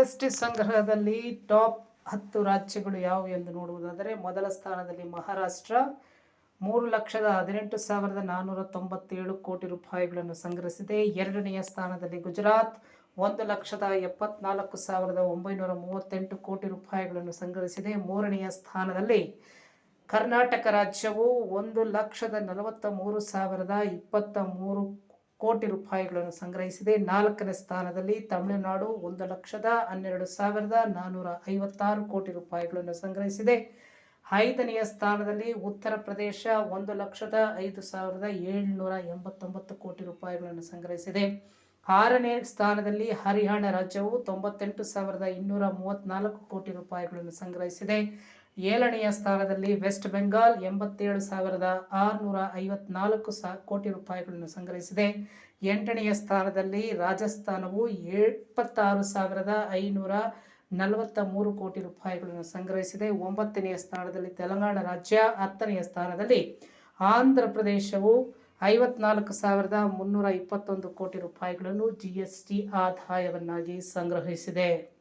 S T ಸಂಗ್ರಹದಲ್ಲಿ top ಹತ್ತು ರಾಜ್ಯಗಳು ಯಾವುವು ಎಂದು ನೋಡುವುದಾದರೆ, ಮೊದಲ ಸ್ಥಾನದಲ್ಲಿ ಮಹಾರಾಷ್ಟ್ರ, ಮೂರು ಲಕ್ಷದ ಹದಿನೆಂಟು ಸಾವಿರದ ನಾನ್ನೂರ ತೊಂಬತ್ತೇಳು ಕೋಟಿ ರೂಪಾಯಿಗಳನ್ನು ಸಂಗ್ರಹಿಸಿದೆ. ಎರಡನೆಯ ಸ್ಥಾನದಲ್ಲಿ ಗುಜರಾತ್, ಒಂದು ಲಕ್ಷದ ಎಪ್ಪತ್ನಾಲ್ಕು ಸಾವಿರದ ಒಂಬೈನೂರ ಮೂವತ್ತೆಂಟು ಕೋಟಿ ರೂಪಾಯಿಗಳನ್ನು ಸಂಗ್ರಹಿಸಿದೆ. ಮೂರನೆಯ ಸ್ಥಾನದಲ್ಲಿ ಕರ್ನಾಟಕ ರಾಜ್ಯವು ಒಂದು ಲಕ್ಷದ ನಲವತ್ತ ಮೂರು ಸಾವಿರದ ಇಪ್ಪತ್ತ ಮೂರು ಕೋಟಿ ರೂಪಾಯಿಗಳನ್ನು ಸಂಗ್ರಹಿಸಿದೆ. ನಾಲ್ಕನೇ ಸ್ಥಾನದಲ್ಲಿ ತಮಿಳುನಾಡು ಒಂದು ಲಕ್ಷದ ಹನ್ನೆರಡು ಸಾವಿರದ ನಾನ್ನೂರ ಐವತ್ತಾರು ಕೋಟಿ ರೂಪಾಯಿಗಳನ್ನು ಸಂಗ್ರಹಿಸಿದೆ. ಐದನೆಯ ಸ್ಥಾನದಲ್ಲಿ ಉತ್ತರ ಪ್ರದೇಶ ಒಂದು ಲಕ್ಷದ ಐದು ಸಾವಿರದ ಏಳ್ನೂರ ಎಂಬತ್ತೊಂಬತ್ತು ಕೋಟಿ ರೂಪಾಯಿಗಳನ್ನು ಸಂಗ್ರಹಿಸಿದೆ. ಆರನೇ ಸ್ಥಾನದಲ್ಲಿ ಹರಿಯಾಣ ರಾಜ್ಯವು ತೊಂಬತ್ತೆಂಟು ಸಾವಿರದ ಇನ್ನೂರ ಮೂವತ್ತ್ನಾಲ್ಕು ಕೋಟಿ ರೂಪಾಯಿಗಳನ್ನು ಸಂಗ್ರಹಿಸಿದೆ. ಏಳನೆಯ ಸ್ಥಾನದಲ್ಲಿ ವೆಸ್ಟ್ ಬೆಂಗಾಲ್ ಎಂಬತ್ತೇಳು ಸಾವಿರದ ಆರುನೂರ ಐವತ್ನಾಲ್ಕು ಸಾ, ಕೋಟಿ ರೂಪಾಯಿಗಳನ್ನು ಸಂಗ್ರಹಿಸಿದೆ. ಎಂಟನೆಯ ಸ್ಥಾನದಲ್ಲಿ ರಾಜಸ್ಥಾನವು ಎಪ್ಪತ್ತಾರು ಸಾವಿರದ ಐನೂರ ನಲವತ್ತ ಮೂರು ಕೋಟಿ ರೂಪಾಯಿಗಳನ್ನು ಸಂಗ್ರಹಿಸಿದೆ. ಒಂಬತ್ತನೆಯ ಸ್ಥಾನದಲ್ಲಿ ತೆಲಂಗಾಣ ರಾಜ್ಯ, ಹತ್ತನೆಯ ಸ್ಥಾನದಲ್ಲಿ ಆಂಧ್ರ ಪ್ರದೇಶವು ಐವತ್ನಾಲ್ಕು ಸಾವಿರದ ಮುನ್ನೂರ ಇಪ್ಪತ್ತೊಂದು ಕೋಟಿ ರೂಪಾಯಿಗಳನ್ನು ಜಿ ಎಸ್ ಟಿ ಆದಾಯವನ್ನಾಗಿ ಸಂಗ್ರಹಿಸಿದೆ.